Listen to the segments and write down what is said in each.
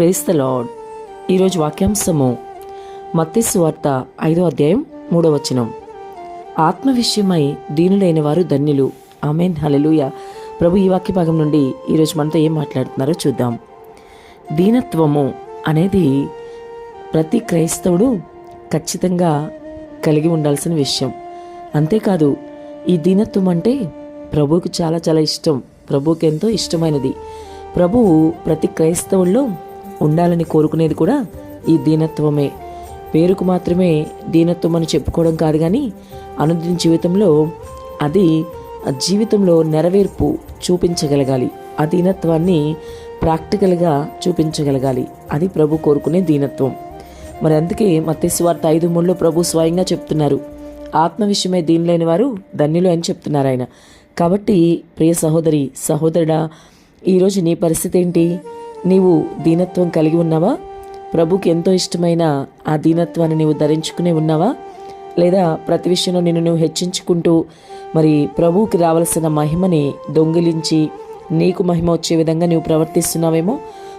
Praise the lord ఈరోజు వాక్యాంశము మత్తిస్సు వార్త ఐదో అధ్యాయం మూడో వచనం. ఆత్మ విషయమై దీనులైన వారు ధన్యులు. ఆమెన్. హలలుయ ప్రభు ఈ వాక్య భాగం నుండి ఈరోజు మనతో ఏం మాట్లాడుతున్నారో చూద్దాం. దీనత్వము అనేది ప్రతి క్రైస్తవుడు ఖచ్చితంగా కలిగి ఉండాల్సిన విషయం. అంతేకాదు ఈ దీనత్వం అంటే ప్రభువుకు చాలా చాలా ఇష్టం. ప్రభువుకి ఎంతో ఇష్టమైనది. ప్రభువు ప్రతి క్రైస్తవుల్లో ఉండాలని కోరుకునేది కూడా ఈ దీనత్వమే. పేరుకు మాత్రమే దీనత్వం అని చెప్పుకోవడం కాదు కానీ అనుదిన జీవితంలో అది జీవితంలో నెరవేర్పు చూపించగలగాలి. ఆ దీనత్వాన్ని ప్రాక్టికల్గా చూపించగలగాలి. అది ప్రభు కోరుకునే దీనత్వం. మరి అందుకే మత్స్యవార్త ఐదు మూడులో ప్రభు స్వయంగా చెప్తున్నారు. ఆత్మ విషయమే దీనిలేని వారు ధన్యులు అని చెప్తున్నారు ఆయన. కాబట్టి ప్రియ సహోదరి సహోదరుడా ఈరోజు నీ పరిస్థితి ఏంటి? నీవు దీనత్వం కలిగి ఉన్నావా? ప్రభుకి ఎంతో ఇష్టమైన ఆ దీనత్వాన్ని నీవు ధరించుకునే ఉన్నావా? లేదా ప్రతి విషయంలో నిన్ను నువ్వు హెచ్చించుకుంటూ మరి ప్రభువుకి రావాల్సిన మహిమని దొంగిలించి నీకు మహిమ వచ్చే విధంగా నువ్వు ప్రవర్తిస్తున్నావేమో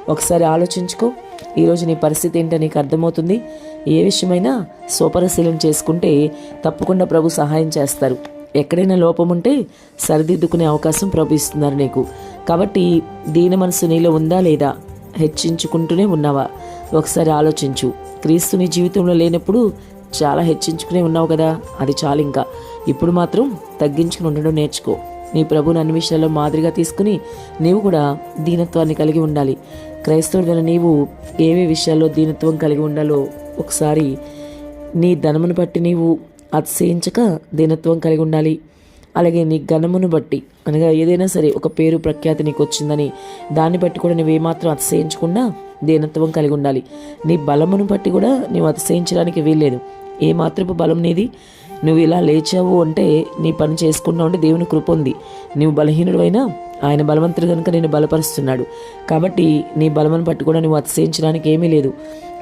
ఒకసారి ఆలోచించుకో. ఈరోజు నీ పరిస్థితి ఏంటో నీకు అర్థమవుతుంది. ఏ విషయమైనా స్వపరిశీలన చేసుకుంటే తప్పకుండా ప్రభు సహాయం చేస్తారు. ఎక్కడైనా లోపం ఉంటే సరిదిద్దుకునే అవకాశం ప్రభు ఇస్తున్నారు నీకు. కాబట్టి దీని మనసు నీలో ఉందా లేదా హెచ్చించుకుంటూనే ఉన్నావా? ఒకసారి ఆలోచించు. క్రీస్తు నీ జీవితంలో లేనప్పుడు చాలా హెచ్చించుకునే ఉన్నావు కదా? అది చాలు ఇంకా. ఇప్పుడు మాత్రం తగ్గించుకుని ఉండడం నేర్చుకో. నీ ప్రభుని అన్ని విషయాల్లో మాదిరిగా తీసుకుని నీవు కూడా దీనత్వాన్ని కలిగి ఉండాలి. క్రైస్తవుడిగా నీవు ఏవే విషయాల్లో దీనత్వం కలిగి ఉండాలో ఒకసారి నీ ధనమును బట్టి నీవు అతిశయించక దీనత్వం కలిగి ఉండాలి. అలాగే నీ ఘనమును బట్టి. అనగా ఏదైనా సరే ఒక పేరు ప్రఖ్యాతి నీకు వచ్చిందని దాన్ని బట్టి కూడా నువ్వు ఏమాత్రం అతిశయించకుండా దీనత్వం కలిగి ఉండాలి. నీ బలమును బట్టి కూడా నువ్వు అతిశయించడానికి వీల్లేదు. ఏ మాత్రపు బలం నీది? నువ్వు ఇలా లేచావు అంటే నీ పని చేసుకున్నావు అంటే దేవుని కృప ఉంది. నువ్వు బలహీనుడు అయినా ఆయన బలవంతుడు కనుక నేను బలపరుస్తున్నాడు. కాబట్టి నీ బలమును బట్టి కూడా నువ్వు అతిశయించడానికి ఏమీ లేదు.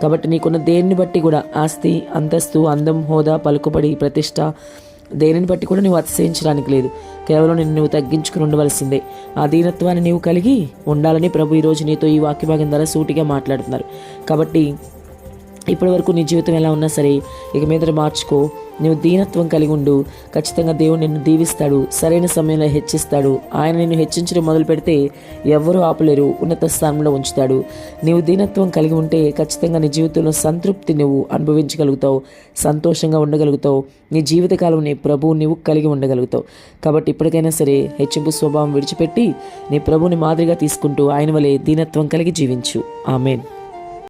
కాబట్టి నీకున్న దేన్ని బట్టి కూడా ఆస్తి అంతస్తు అందం హోదా పలుకుబడి ప్రతిష్ట దేనిని బట్టి కూడా నువ్వు అతిశయించడానికి లేదు. కేవలం నిన్ను నువ్వు తగ్గించుకుని ఉండవలసిందే. ఆ దీనత్వాన్ని నీవు కలిగి ఉండాలని ప్రభు ఈరోజు నీతో ఈ వాక్య భాగం ద్వారా సూటిగా మాట్లాడుతున్నారు. కాబట్టి ఇప్పటి వరకు నీ జీవితం ఎలా ఉన్నా సరే ఇక మీద మార్చుకో. నువ్వు దీనత్వం కలిగి ఉండు. ఖచ్చితంగా దేవుడు నిన్ను దీవిస్తాడు. సరైన సమయంలో హెచ్చిస్తాడు. ఆయన నిన్ను హెచ్చించడం మొదలు పెడితే ఎవ్వరూ ఆపలేరు. ఉన్నత స్థానంలో ఉంచుతాడు. నీవు దీనత్వం కలిగి ఉంటే ఖచ్చితంగా నీ జీవితంలో సంతృప్తి నువ్వు అనుభవించగలుగుతావు. సంతోషంగా ఉండగలుగుతావు. నీ జీవితకాలం నీ ప్రభువు నీవు కలిగి ఉండగలుగుతావు. కాబట్టి ఇప్పటికైనా సరే హెచ్చింపు స్వభావం విడిచిపెట్టి నీ ప్రభుని మాదిరిగా తీసుకుంటూ ఆయన వలె దీనత్వం కలిగి జీవించు. ఆమెన్.